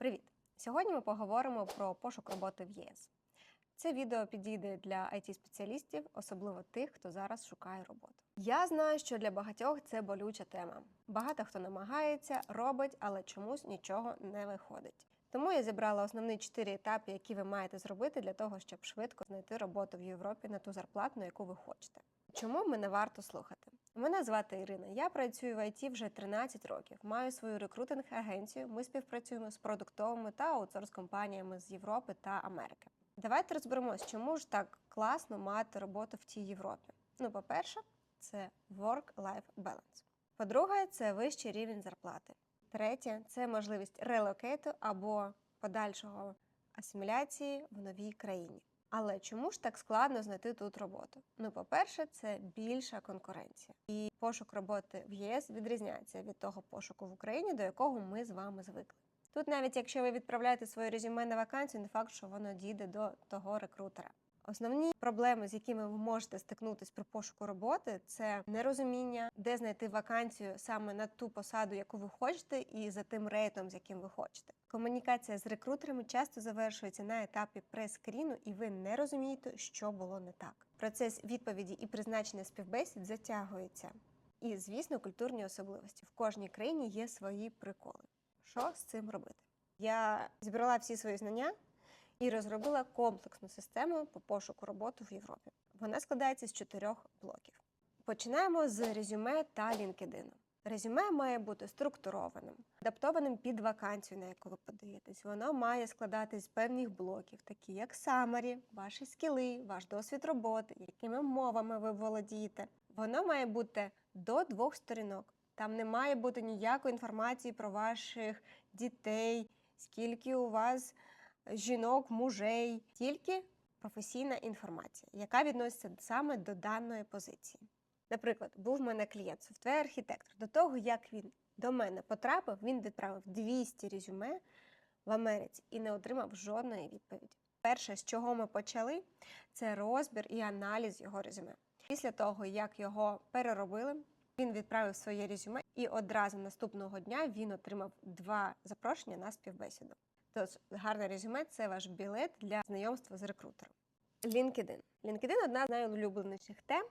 Привіт! Сьогодні ми поговоримо про пошук роботи в ЄС. Це відео підійде для it спеціалістів особливо тих, хто зараз шукає роботу. Я знаю, що для багатьох це болюча тема. Багато хто намагається, робить, але чомусь нічого не виходить. Тому я зібрала основні чотири етапи, які ви маєте зробити для того, щоб швидко знайти роботу в Європі на ту зарплату, яку ви хочете. Чому мене варто слухати? Мене звати Ірина. Я працюю в ІТ вже 13 років. Маю свою рекрутинг-агенцію. Ми співпрацюємо з продуктовими та аутсорс-компаніями з Європи та Америки. Давайте розберемось, чому ж так класно мати роботу в тій Європі. Ну, по-перше, це work-life balance. По-друге, це вищий рівень зарплати. Третє це можливість релокейту або подальшого асиміляції в новій країні. Але чому ж так складно знайти тут роботу? Ну, по-перше, це більша конкуренція, і пошук роботи в ЄС відрізняється від того пошуку в Україні, до якого ми з вами звикли. Тут, навіть якщо ви відправляєте своє резюме на вакансію, не факт, що воно дійде до того рекрутера. Основні проблеми, з якими ви можете стикнутися при пошуку роботи, це нерозуміння, де знайти вакансію саме на ту посаду, яку ви хочете, і за тим рейтом, з яким ви хочете. Комунікація з рекрутерами часто завершується на етапі прес-скріну, і ви не розумієте, що було не так. Процес відповіді і призначення співбесід затягується. І, звісно, культурні особливості в кожній країні є свої приколи. Що з цим робити? Я зібрала всі свої знання і розробила комплексну систему по пошуку роботи в Європі. Вона складається з чотирьох блоків. Починаємо з резюме та LinkedIn. Резюме має бути структурованим, адаптованим під вакансію, на яку ви подаєтесь. Воно має складатись з певних блоків, такі як summary, ваші скіли, ваш досвід роботи, якими мовами ви володієте. Воно має бути до двох сторінок. Там не має бути ніякої інформації про ваших дітей, скільки у вас жінок, мужей, тільки професійна інформація, яка відноситься саме до даної позиції. Наприклад, був в мене клієнт, софтвер-архітектор. До того, як він до мене потрапив, він відправив 200 резюме в Америці і не отримав жодної відповіді. Перше, з чого ми почали, це розбір і аналіз його резюме. Після того, як його переробили, він відправив своє резюме, і одразу наступного дня він отримав два запрошення на співбесіду. Тож гарне резюме це ваш білет для знайомства з рекрутером. LinkedIn. LinkedIn – одна з найулюбленіших тем,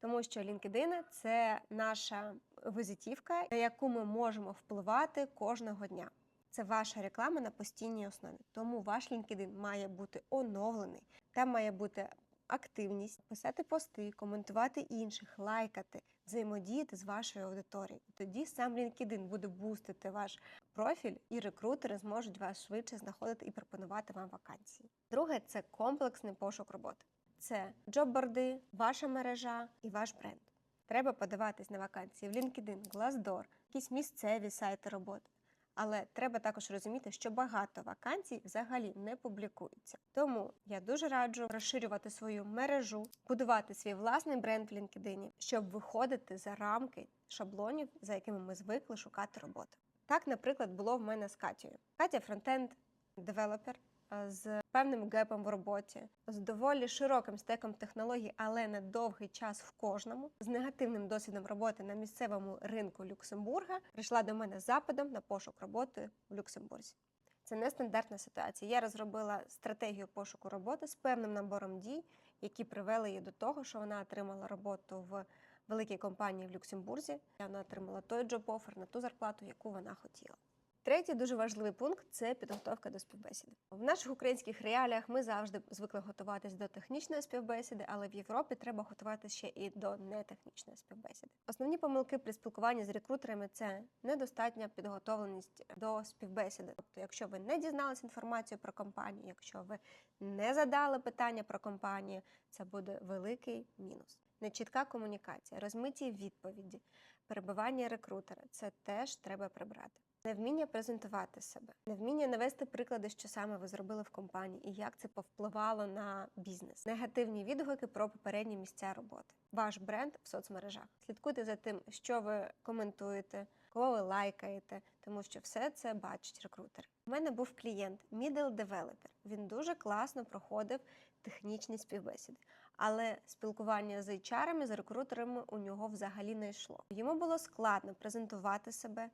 тому що LinkedIn – це наша визитівка, на яку ми можемо впливати кожного дня. Це ваша реклама на постійній основі. Тому ваш LinkedIn має бути оновлений. Там має бути активність, писати пости, коментувати інших, лайкати, взаємодіяти з вашою аудиторією. Тоді сам LinkedIn буде бустити ваш профіль, і рекрутери зможуть вас швидше знаходити і пропонувати вам вакансії. Друге це комплексний пошук роботи. Це джобборди, ваша мережа і ваш бренд. Треба подаватись на вакансії в LinkedIn, Glassdoor, якісь місцеві сайти роботи. Але треба також розуміти, що багато вакансій взагалі не публікуються. Тому я дуже раджу розширювати свою мережу, будувати свій власний бренд в LinkedIn, щоб виходити за рамки шаблонів, за якими ми звикли шукати роботу. Так, наприклад, було в мене з Катією. Катя фронтенд девелопер з певним гепом в роботі, з доволі широким стеком технологій, але на довгий час в кожному, з негативним досвідом роботи на місцевому ринку Люксембурга, прийшла до мене з запитом на пошук роботи в Люксембурзі. Це нестандартна ситуація. Я розробила стратегію пошуку роботи з певним набором дій, які привели її до того, що вона отримала роботу в великій компанії в Люксембурзі. Вона отримала той джоб-офер на ту зарплату, яку вона хотіла. Третій дуже важливий пункт це підготовка до співбесіди. В наших українських реаліях ми завжди звикли готуватись до технічної співбесіди, але в Європі треба готуватися ще і до нетехнічної співбесіди. Основні помилки при спілкуванні з рекрутерами це недостатня підготовленість до співбесіди. Тобто, якщо ви не дізналися інформацію про компанію, якщо ви не задали питання про компанію, це буде великий мінус. Нечітка комунікація, розмиті відповіді, перебивання рекрутера це теж треба прибрати. Невміння презентувати себе, невміння навести приклади, що саме ви зробили в компанії, і як це повпливало на бізнес, негативні відгуки про попередні місця роботи, ваш бренд в соцмережах. Слідкуйте за тим, що ви коментуєте, кого ви лайкаєте, тому що все це бачить рекрутер. У мене був клієнт, middle developer. Він дуже класно проходив технічні співбесіди, але спілкування з HR, з рекрутерами у нього взагалі не йшло. Йому було складно презентувати себе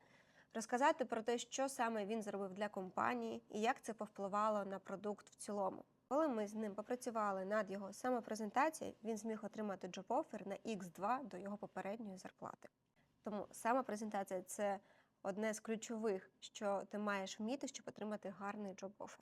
розказати про те, що саме він зробив для компанії і як це повпливало на продукт в цілому. Коли ми з ним попрацювали над його самопрезентацією, він зміг отримати джоб-офер на X2 до його попередньої зарплати. Тому самопрезентація це одне з ключових, що ти маєш вміти, щоб отримати гарний джоб-офер.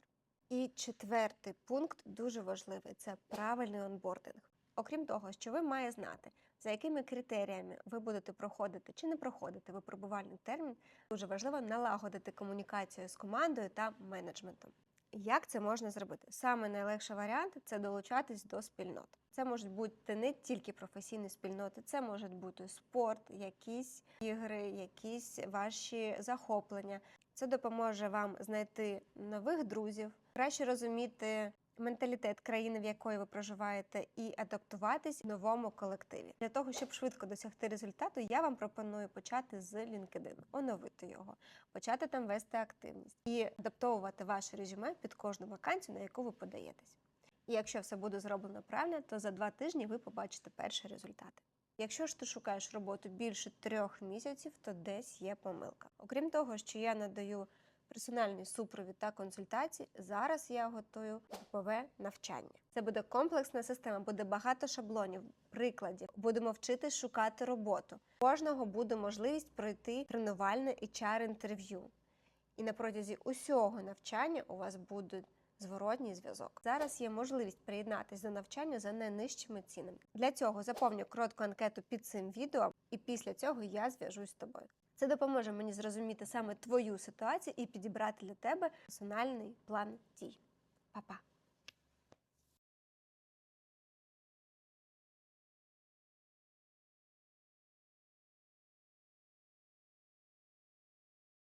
І четвертий пункт дуже важливий це правильний онбординг. Окрім того, що ви має знати, за якими критеріями ви будете проходити чи не проходити випробувальний термін, дуже важливо налагодити комунікацію з командою та менеджментом. Як це можна зробити? Саме найлегший варіант це долучатись до спільнот. Це можуть бути не тільки професійні спільноти, це можуть бути спорт, якісь ігри, якісь ваші захоплення. Це допоможе вам знайти нових друзів, краще розуміти менталітет країни, в якої ви проживаєте, і адаптуватись в новому колективі. Для того, щоб швидко досягти результату, я вам пропоную почати з LinkedIn, оновити його, почати там вести активність і адаптовувати ваше резюме під кожну вакансію, на яку ви подаєтесь. І якщо все буде зроблено правильно, то за два тижні ви побачите перші результати. Якщо ж ти шукаєш роботу більше трьох місяців, то десь є помилка. Окрім того, що я надаю персональний супровід та консультації, зараз я готую групове навчання. Це буде комплексна система, буде багато шаблонів, прикладів. Будемо вчитись шукати роботу. У Кожного буде можливість пройти тренувальне HR інтерв'ю. І на протязі усього навчання у вас буде зворотній зв'язок. Зараз є можливість приєднатись до навчання за найнижчими цінами. Для цього заповню коротку анкету під цим відео, і після цього я зв'яжусь з тобою. Це допоможе мені зрозуміти саме твою ситуацію і підібрати для тебе персональний план дій. Па-па!